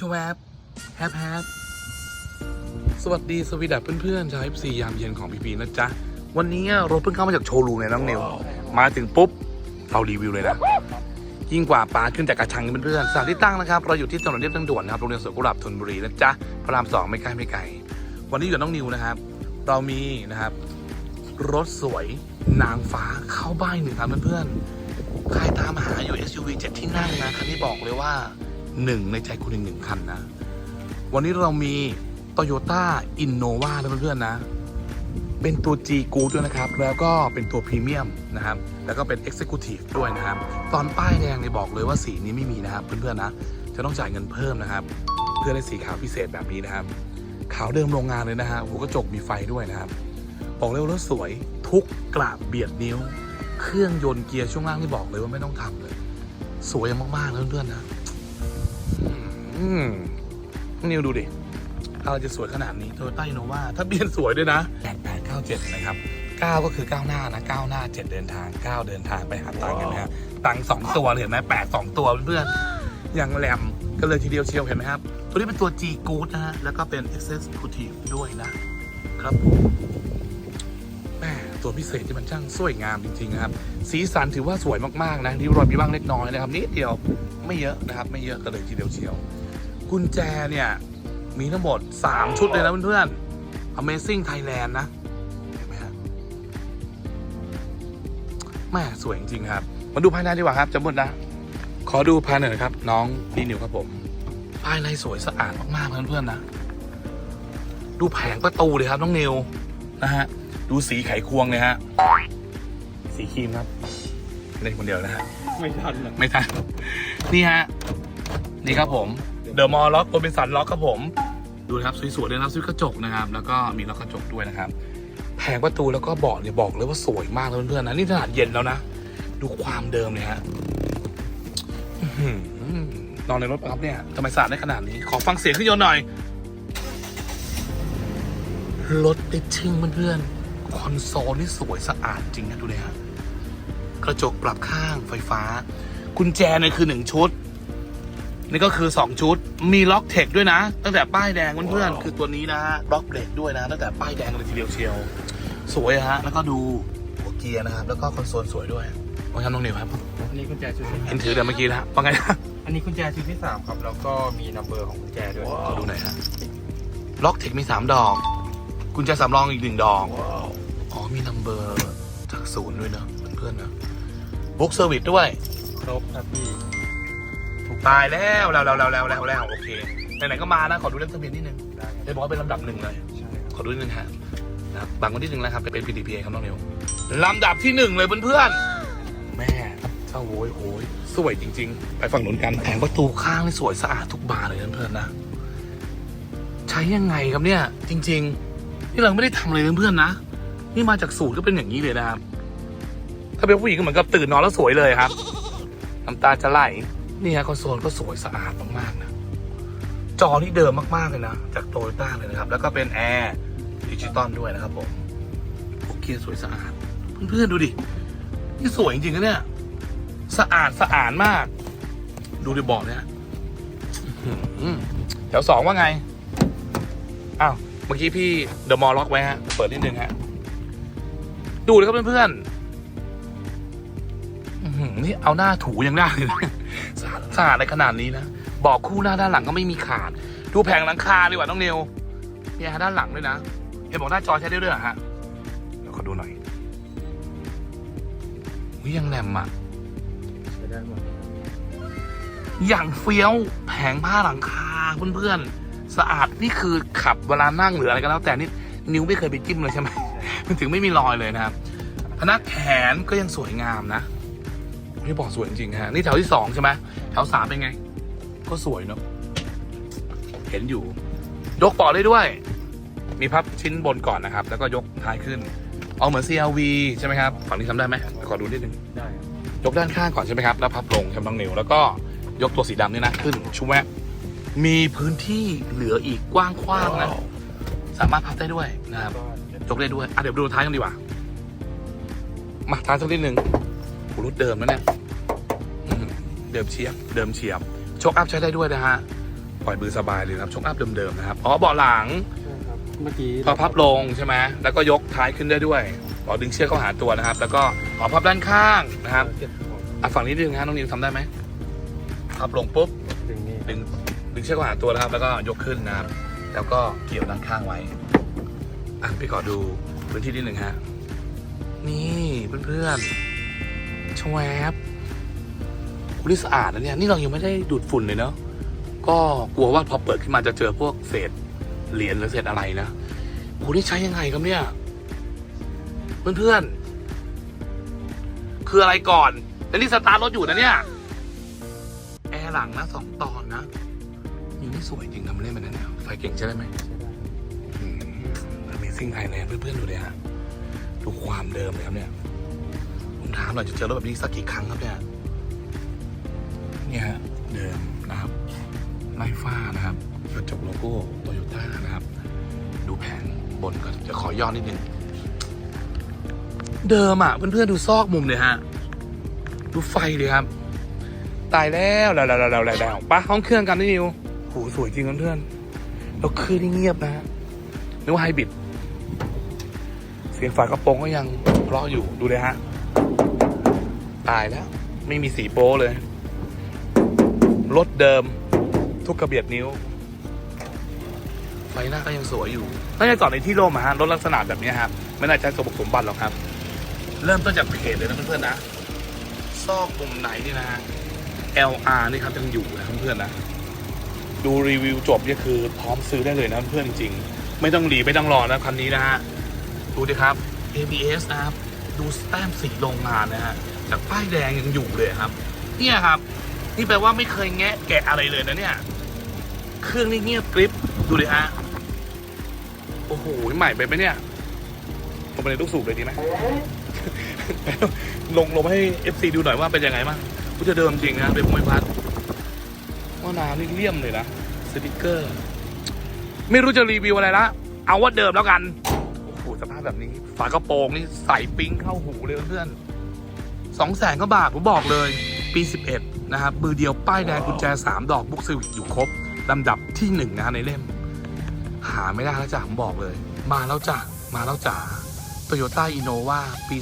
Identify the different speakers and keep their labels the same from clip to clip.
Speaker 1: ชวบแฮปแฮปสวัสดีสวีดับเพื่อนๆชาว FC ยามเย็นของพีพีนะจ๊ะ วันนี้รถเพิ่งเข้ามาจากโชว์รูมเลยน้องนิว มาถึงปุ๊บ เรารีวิวเลยนะ ยิ่งกว่าปลาขึ้นจากกระชังเพื่อนๆสถานที่ตั้งนะครับ เราอยู่ที่ถนนเรียบทางด่วนนะครับโรงเรียนสวนกุหลาบธนบุรีนะจ๊ะพระรามสองไม่ใกล้ไม่ไกลวันนี้อยู่กับน้องนิวนะครับ เรามีนะครับรถสวยนางฟ้าเข้าบ้านหนึ่งครับเพื่อนๆใครตามหาอยู่ SUV 7ที่นั่งนะคันนี้บอกเลยว่า หนึ่งในใจคุณอีกหนึ่งคันนะ วันนี้เรามี Toyota Innova นะเพื่อนๆนะ เป็นตัว G g o o d ด้วยนะครับ แล้วก็เป็นตัวพรีเมียมนะครับ แล้วก็เป็น Executive ด้วยนะครับ ตอนป้ายแดงเนี่ยบอกเลยว่าสีนี้ไม่มีนะครับ เพื่อนๆนะ จะต้องจ่ายเงินเพิ่มนะครับ เพื่อได้สีขาวพิเศษแบบนี้นะครับ ขาวเดิมโรงงานเลยนะฮะหัวกระจกมีไฟด้วยนะครับ บอกเลยว่ารถสวยทุกกราบเบียดนิ้ว เครื่องยนต์เกียร์ช่วงล่างที่บอกเลยว่าไม่ต้องทำเลย สวยมากๆนะเพื่อนๆนะ นิวดูดิอะไรจะสวยขนาดนี้โตโยต้าอินโนวาถ้าเบียนสวยด้วยนะ8897 นะครับ 9 ก็คือก้าวหน้านะก้าวหน้า 7 เดินทาง 9 เดินทางไปหาตังค์กันนะฮะตังค์สองตัวเลยเห็นไหม8 2 ตัวเพื่อนๆอย่างแหลมก็เลยทีเดียวเชียวเห็นไหมครับ ตัวนี้เป็นตัว G Good นะฮะ แล้วก็เป็น Executive ด้วยนะครับผมแม่ ตัวพิเศษที่มันช่างสวยงามจริงๆนะครับ สีสันถือว่าสวยมากๆนะริ้วรอยมีบ้างเล็กน้อยนะครับนิดเดียวไม่เยอะนะครับ ไม่เยอะก็เลยทีเดียวเชียว กุญแจเนี่ยมีทั้งหมด 3 ชุดเลยนะเพื่อนๆ Amazing Thailand นะเห็นไหมฮะแม่สวยจริงๆครับ มาดูภายในดีกว่าครับจำบนนะ ขอดูภายในหน่อยครับ น้องพี่นิวครับผม ภายในสวยสะอาดมากๆเพื่อนๆนะ ดูแผงประตูเลยครับน้องนิวนะฮะ ดูสีไขควงเลยฮะ สีครีมครับเล่นคนเดียวนะฮะ
Speaker 2: ไม่ทันหรอก
Speaker 1: ไม่ทัน นี่ฮะ นี่ครับผม เดอะมอลล็อกโรบินสันล็อกครับผม ดูนะครับสวยๆเลยนะครับซื้อกระจกนะครับ แล้วก็มีล็อกกระจกด้วยนะครับ แผงประตูแล้วก็เบาะเนี่ยบอกเลยว่าสวยมากเลยเพื่อนๆนะ นี่ขนาดเย็นแล้วนะ ดูความเดิมเลยฮะอื้อหือนอนในรถปะครับเนี่ยทำไมสะอาดได้ขนาดนี้ ขอฟังเสียงเครื่องยนต์หน่อย รถติดชิ่งเพื่อนๆ คอนโซลนี่สวยสะอาดจริงนะดูเลยฮะกระจกปรับข้างไฟฟ้า กุญแจเนี่ยคือหนึ่งชุด นี่ก็คือ2ชุด มีล็อกเทคด้วยนะ ตั้งแต่ป้ายแดงเพื่อนๆคือตัวนี้นะฮะล็อกเบรกด้วยนะ ตั้งแต่ป้ายแดงเลยทีเดียวเชียว สวยฮะ แล้วก็ดูหัวเกียร์นะครับ แล้วก็คอนโซลสวยด้วยว่าครับน้องนิวครับ
Speaker 2: อันนี้กุญแจชุดที่
Speaker 1: เห็นถือแต่เมื่อกี้นะว่าไงนะ
Speaker 2: อันนี้กุญแจชุดที่สามครับ แล้วก็มีนัมเบอร์ของกุญแจด้วย
Speaker 1: ขอดูหน่อยฮะล็อกเทคมี3ดอก กุญแจสำรองอีกหนึ่งดอกอ๋อมีนัมเบอร์จากศูนย์ด้วยเนอะเพื่อนๆนะบุ๊กเซอร์วิสด้วย
Speaker 2: ครบครับพี่
Speaker 1: ตายแล้วแล้วแล้วแล้วแล้วแล้วแล้วโอเคไหนๆก็มานะขอดูเล่มทะเบียนนิดนึง
Speaker 2: ได้ครับ
Speaker 1: ได้บอกว่าเป็นลำดับหนึ่งเลย
Speaker 2: ใช่ครับ
Speaker 1: ขอดูนิดนึงฮะนะครับบางวันที่หนึ่งแล้วครับไปเป็น PDPA ครับน้องนิวลำดับที่หนึ่งเลยเพื่อนๆแม่เจ้าโว้ยโอ้ยสวยจริง ๆ ไปฝั่งนู้นกันแผงประตูข้างนี่สวยสะอาดทุกบานเลยนะเพื่อนๆนะ ใช้ยังไงครับเนี่ย จริง ๆ นี่เราไม่ได้ทำอะไรเลยเพื่อนๆนะ นี่มาจากสูตรก็เป็นอย่างนี้เลยนะครับ ถ้าเป็นผู้หญิงก็เหมือนกับตื่นนอนแล้วสวยเลยครับน้ำตาจะไหลนี่ฮะคอนโซลก็สวยสะอาดมากๆนะจอนี่เดิมมากๆเลยนะ จากโตโยต้าเลยนะครับ แล้วก็เป็นแอร์ดิจิตอลด้วยนะครับผมโอเคสวยสะอาด เพื่อนๆดูดิ นี่สวยจริงๆนะเนี่ย สะอาดสะอาดมาก ดูดิบอกเนี่ยแถวสองว่าไง อ้าว มื่อกี้พี่เดอะมอลล็อกไว้ฮะ เปิดนิดนึงฮะ ดูเลยครับเพื่อนๆอื้อหือนี่เอาหน้าถูยังได้เลยนะสะอาดสะอาดในขนาดนี้นะ บอกคู่หน้าด้านหลังก็ไม่มีขาด ดูแผงหลังคาดีกว่าน้องนิวมีฮะด้านหลังด้วยนะเห็นบอกหน้าจอใช้ได้ด้วยเหรอฮะเดี๋ยวขอดูหน่อยวิยังแหลมอะ
Speaker 2: ใช้ได้หมด
Speaker 1: อย่างเฟี้ยวแผงผ้าหลังคาเพื่อนๆ สะอาดนี่คือขับเวลานั่งหรืออะไรก็แล้วแต่นี่นิ้วไม่เคยไปจิ้มเลยใช่ไหมมันถึงไม่มีรอยเลยนะครับพนักแขนก็ยังสวยงามนะพี่บอกสวยจริงๆฮะนี่แถวที่สองใช่ไหมแถวสามเป็นไง ก็สวยเนาะเห็นอยู่ ยกเบาะได้ด้วย มีพับชิ้นบนก่อนนะครับ แล้วก็ยกท้ายขึ้น เอาเหมือน CRV ใช่ไหมครับฝั่งนี้ทำได้ไหมขอดูนิดนึง
Speaker 2: ได้ครับ
Speaker 1: ยกด้านข้างก่อนใช่ไหมครับแล้วพับลงใช่ไหมน้องนิวแล้วก็ยกตัวสีดำนี่นะขึ้นชุ่มแวะ มีพื้นที่เหลืออีกกว้างขว้างนะ สามารถพับได้ด้วยนะครับ
Speaker 2: ก็เดี๋ยวย
Speaker 1: กได้ด้วยอะเดี๋ยวดูท้ายกันดีกว่า มาท้ายสักนิดหนึ่งหูรุดเดิมนะเนี่ยอื้อหือเดิมเฉียบ เดิมเฉียบโชคอัพใช้ได้ด้วยนะฮะ ปล่อยมือสบายเลยนะครับชกอัพเดิมๆนะครับ อ๋อเบาะหลัง
Speaker 2: ใช่ครับเมื่อกี้
Speaker 1: พอพับลงใช่ไหมแล้วก็ยกท้ายขึ้นได้ด้วยพอดึงเชือกเข้าหาตัวนะครับ แล้วก็อ๋อพับด้านข้างนะครับ
Speaker 2: เก็บของ
Speaker 1: อะฝั่งนี้ดึงฮะน้องนิวทำได้ไหมพับลงปุ๊บ
Speaker 2: ดึงนี่
Speaker 1: ดึงเชือกเข้าหาตัวนะครับ แล้วก็ยกขึ้นนะครับ แล้วก็เกี่ยวด้านข้างไว้ อะ พี่ขอดูพื้นที่นิดหนึ่งฮะ นี่เพื่อนๆชวบคุลิสะอาดนะเนี่ย นี่เรายังไม่ได้ดูดฝุ่นเลยเนาะ ก็กลัวว่าพอเปิดขึ้นมาจะเจอพวกเศษเหรียญหรือเศษอะไรนะโหนี่ใช้ยังไงครับเนี่ย เพื่อนๆ คืออะไรก่อน แล้วนี่สตาร์ทรถอยู่นะเนี่ย แอร์หลังนะสองตอนนะ นี่นี่สวยจริงทำเล่นมันนะเนี่ยไฟเก่งใช่ไหมอืม Amazing Thailand เพื่อนๆดูเลยฮะดูความเดิมเลยครับเนี่ยผมถามหน่อยจะเจอรถแบบนี้สักกี่ครั้งครับเนี่ยเนี่ยฮะเดิมนะครับไล่ฟ้านะครับกระจกโลโก้โตโยต้านะครับ ดูแผงบนก็จะขอย่อนิดนึงเดิมอะเพื่อนๆดูซอกมุมเลยฮะดูไฟเลยครับ ตายแล้วแล้วแล้วแล้วแล้วแล้วปะห้องเครื่องกันนี่นิว โหสวยจริงเพื่อนแล้วคืองนี่เงียบนะฮะนึกว่าไฮบริดเสียงฝากระโปรงก็ยังเพราะอยู่ดูเลยฮะ ตายแล้ว ไม่มีสีโป้เลย รถเดิม ทุกกระเบียดนิ้ว ไฟหน้าก็ยังสวยอยู่น่าจะจอดในที่โล่งฮะรถลักษณะแบบนี้ครับไม่น่าจะสมบุกสมบัติหรอกครับ เริ่มต้นจากเพจเลยนะเพื่อนๆนะ ซอกมุมไหนนี่นะฮะ LR นี่ครับยังอยู่นะเพื่อนๆนะ ดูรีวิวจบเนี่ยคือพร้อมซื้อได้เลยนะเพื่อนจริงๆ ไม่ต้องรีไม่ต้องรอนะคันนี้นะฮะ ดูดิครับ ABS นะครับ ดูแต้มสีโรงงานนะฮะ จากป้ายแดงยังอยู่เลยครับ เนี่ยครับ นี่แปลว่าไม่เคยแงะแกะอะไรเลยนะเนี่ย เครื่องนี่เงียบกริบ ดูดิฮะ โอ้โห ใหม่ไปไหมเนี่ยลงไปในลูกสูบเลยดีไหมลงลงให้ FC ดูหน่อยว่าเป็นยังไงบ้างกูจะเดิมจริงนะเป็นพวงไม้พัดาน้ำนี่เลี่ยมเลยนะสติกเกอร์ ไม่รู้จะรีวิวอะไรละเอาว่าเดิมแล้วกันโอ้โหสภาพแบบนี้ฝากระโปรงนี่ใส่ปิ๊งเข้าหูเลยเพื่อนสองแสนก็บาทผมบอกเลย ปี 11 นะครับมือเดียวป้ายแดงกุญแจ 3 ดอกบุ๊กซีวิกอยู่ครบลำดับที่1นะฮะในเล่ม หาไม่ได้แล้วจ้ะผมบอกเลย มาแล้วจ้ะมาแล้วจ้ะโตโยต้าอินโนวาปี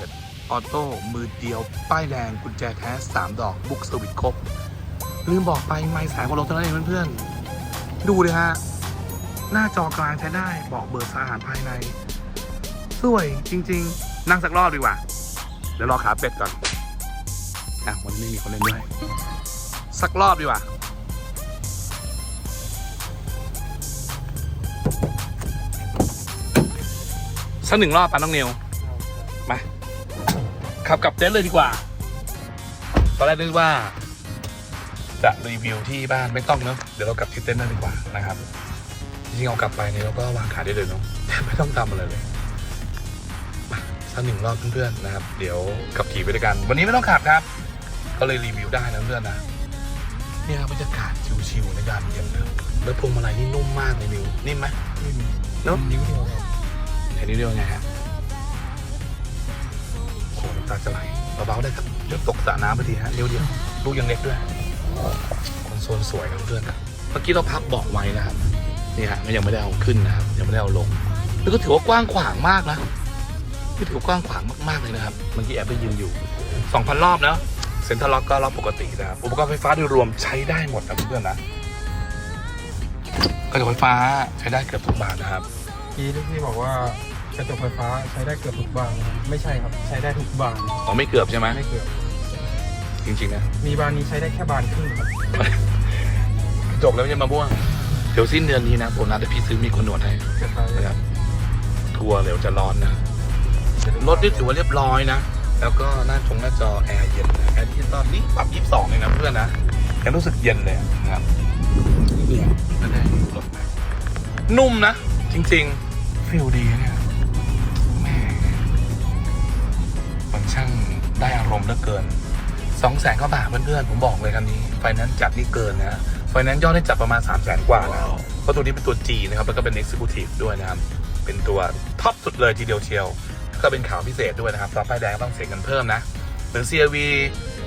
Speaker 1: 2011 ออโต้มือเดียวป้ายแดงกุญแจแท้ 3 ดอกบุ๊กสวิตครบ ลืมบอกไปไม่แสนกว่าโลเท่านั้นเองเพื่อนๆ ดูเลยฮะ หน้าจอกลางใช้ได้บอกเบอร์สาหารภายใน สวยจริง ๆ นั่งสักรอบดีกว่า เดี๋ยวรอขาเป็ดก่อน อะ วันนี้ไม่มีคนเล่นด้วย สักรอบดีกว่า สักหนึ่งรอบปะน้องเนิวมาขับกลับเต็นท์เลยดีกว่า ตอนแรกนึกว่า จะรีวิวที่บ้านไม่ต้องเนอะเดี๋ยวเรากลับที่เต็นท์นั่นดีกว่านะครับจริงๆเอากลับไปเนี่ยเราก็วางขายได้เลยเนาะแทบไม่ต้องทำอะไรเลยมาสักหนึ่งรอบเพื่อนๆนะครับ เดี๋ยวขับขี่ไปด้วยกัน วันนี้ไม่ต้องขับครับ ก็เลยรีวิวได้นะเพื่อนนะเนี่ยบรรยากาศชิวๆในยามเย็นนะแล้วพวงมาลัยนี่นุ่มมากเลยนิวนิ่มไหมเนอะ
Speaker 2: นิ้วเดียวครับ
Speaker 1: เห็นนี่เรียกว่าไงฮะโอ้โหน้ำตาจะไหลเบาๆได้ครับเดี๋ยวตกสระน้ำไปทีฮะเดียวเดียวลูกยังเล็กด้วย คอนโซลสวยครับเพื่อนครับเมื่อกี้เราพับเบาะไว้นะครับนี่ฮะยังไม่ได้เอาขึ้นนะครับยังไม่ได้เอาลงแล้วก็ถือว่ากว้างขวางมากนะนี่ถือว่ากว้างขวางมากๆเลยนะครับเมื่อกี้แอบไปยืนอยู่ 2,000 รอบนะเซ็นทรัลล็อกก็รอบปกตินะครับอุปกรณ์ไฟฟ้าโดยรวมใช้ได้หมดนะเพื่อนๆนะกระจกไฟฟ้าใช้ได้เกือบทุกบานนะครับ
Speaker 2: ที่ที่บอกว่ากระจกไฟฟ้าใช้ได้เกือบทุกบานนะครับไม่ใช่ครับใช้ได้ทุกบาน
Speaker 1: อ๋อไม่เกือบใช่ไหม
Speaker 2: ไม่เกือบ
Speaker 1: จริงๆนะ
Speaker 2: มีบานนี้ใช้ได้แค่บานครึ่งครับ
Speaker 1: จบแล้วไม่ใช่มาบ้วง เดี๋ยวสิ้นเดือนนี้นะผมนัดให้พี่ซื้อมีคนหนวดให้
Speaker 2: จะใช้
Speaker 1: นะครับทัวร์เดี๋ยวจะร้อนนะรถนี่ถือว่าเรียบร้อยนะ แล้วก็หน้าจงหน้าจอแอร์เย็นนะแอร์ที่ตอนนี้ปรับ 22เลยนะเพื่อนนะยังรู้สึกเย็นเลยนะครับเนี่ยก็ได้รถนะนุ่มนะ จริงๆฟิลดีนะเนี่ยแหม่มันช่างได้อารมณ์เหลือเกิน สองแสนก็บาทเพื่อนๆผมบอกเลยคันนี้ไฟนนซ์จัดนี่เกินนะไฟนนซ์ยอดได้จัดประมาณ3 0 0แสนกว่านะเพราะตัวนี้เป็นตัว G นะครับแล้วก็เป็น Executive ด้วยนะครับเป็นตัวท็อปสุดเลยทีเดียวเชียวก็เป็นขาวพิเศษด้วยนะครับตอนป้ายแดงต้องเสียเงินเพิ่มนะหรือ CRV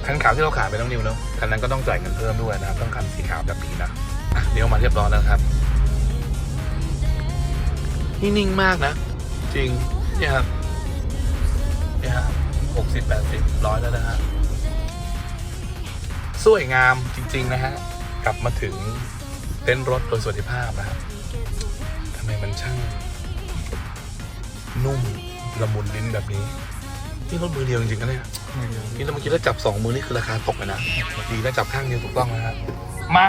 Speaker 1: คันขาวที่เราขายไปต้องนิวเนาะคันนั้นก็ต้องจ่ายเงินเพิ่มด้วยนะครับต้องคันสีขาวแบบนี้นะเลี้ยวมาเรียบร้อยแล้วครับนี่นิ่งมากนะ จริงเนี่ยครับเนี่ยฮะหกสิบแปดสิบร้อยแล้วนะฮะ สวยงามจริง ๆ นะฮะ กลับมาถึงเต้นท์รถโดยสวัสดิภาพนะครับทำไมมันช่าง นุ่มละมุนลิ้นแบบนี้ นี่รถมือเดียวจริงๆนะเนี่ยนี่ถ้าเมื่อกี้ถ้าจับสองมือนี่คือราคาตกเลยนะดีถ้าจับข้างเดียวถูกต้องนะครับมา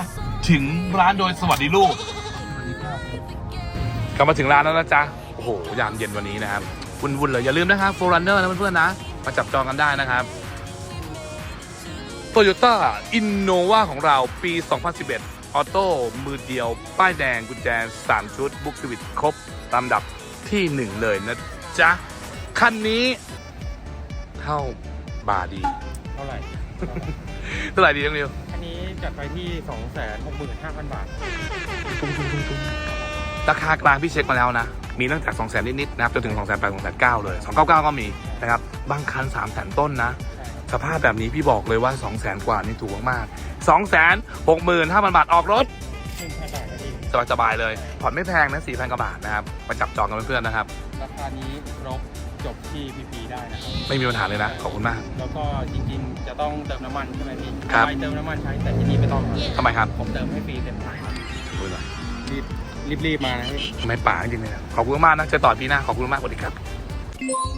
Speaker 1: ถึงร้านโดยสวัสดีลูกกลับมาถึงร้านแล้วนะจ๊ะโอ้โหยามเย็นวันนี้นะครับวุ่นๆเลยอย่าลืมนะครับโฟรันเนอร์นะเพื่อนๆนะมาจับจองกันได้นะครับ Toyota Innova ของเราปี 2011 ออโต้มือเดียว ป้ายแดงกุญแจ 3 ชุด บุกสวิตครบลำดับที่ 1 เลยนะจ๊ะ คันนี้เท่าบาดี
Speaker 2: เท่าไหร่
Speaker 1: เท่าไหร่ดีน้องนิว
Speaker 2: อันนี้จัดไปที่ 265,000 บาท
Speaker 1: ตุ้มตุ้มตุ้มตุ้มราคากลางพี่เช็คมาแล้วนะ มีตั้งแต่2 0 0 0 0นิดๆนะครับจนถึง2 8 0 0 0 2 9 0 0เลย 299 ก็มีนะครับบางคัน3 0 0 0 0 ต้นนะ สภาพแบบนี้พี่บอกเลยว่า 2 0 0 0 0 0กว่านี่ถูกมากๆ2 6 5 0 0 0 บาทออกรถ
Speaker 2: 1,000บาทนะพี่
Speaker 1: สบายๆเลย ผ่อนไม่แพงนะ4,000กว่าบาทนะครับมาจับจองกันเพื่อนๆนะครับ
Speaker 2: ราคานี้ครบจบที่พีพีได้นะครับ
Speaker 1: ไม่มีปัญหาเลยนะ ขอบคุณมาก
Speaker 2: แล้วก็จริงๆ จะต้องเติมน้ำมันใช่ไหมพี่
Speaker 1: ครับ
Speaker 2: ไปเติมน้ำมันใช้แต่ที่นี่ไม่ต้องครับ
Speaker 1: ทำไมครับ
Speaker 2: ผมเติมให้ฟรีเต็มถังครับ
Speaker 1: ดูหน่อย
Speaker 2: รีบรีบรีบมานะพี่
Speaker 1: ทำไมป่าจริงๆเลยนะขอบคุณมากนะเจอต่อพี่หน้าขอบคุณมากสวัสดีครับ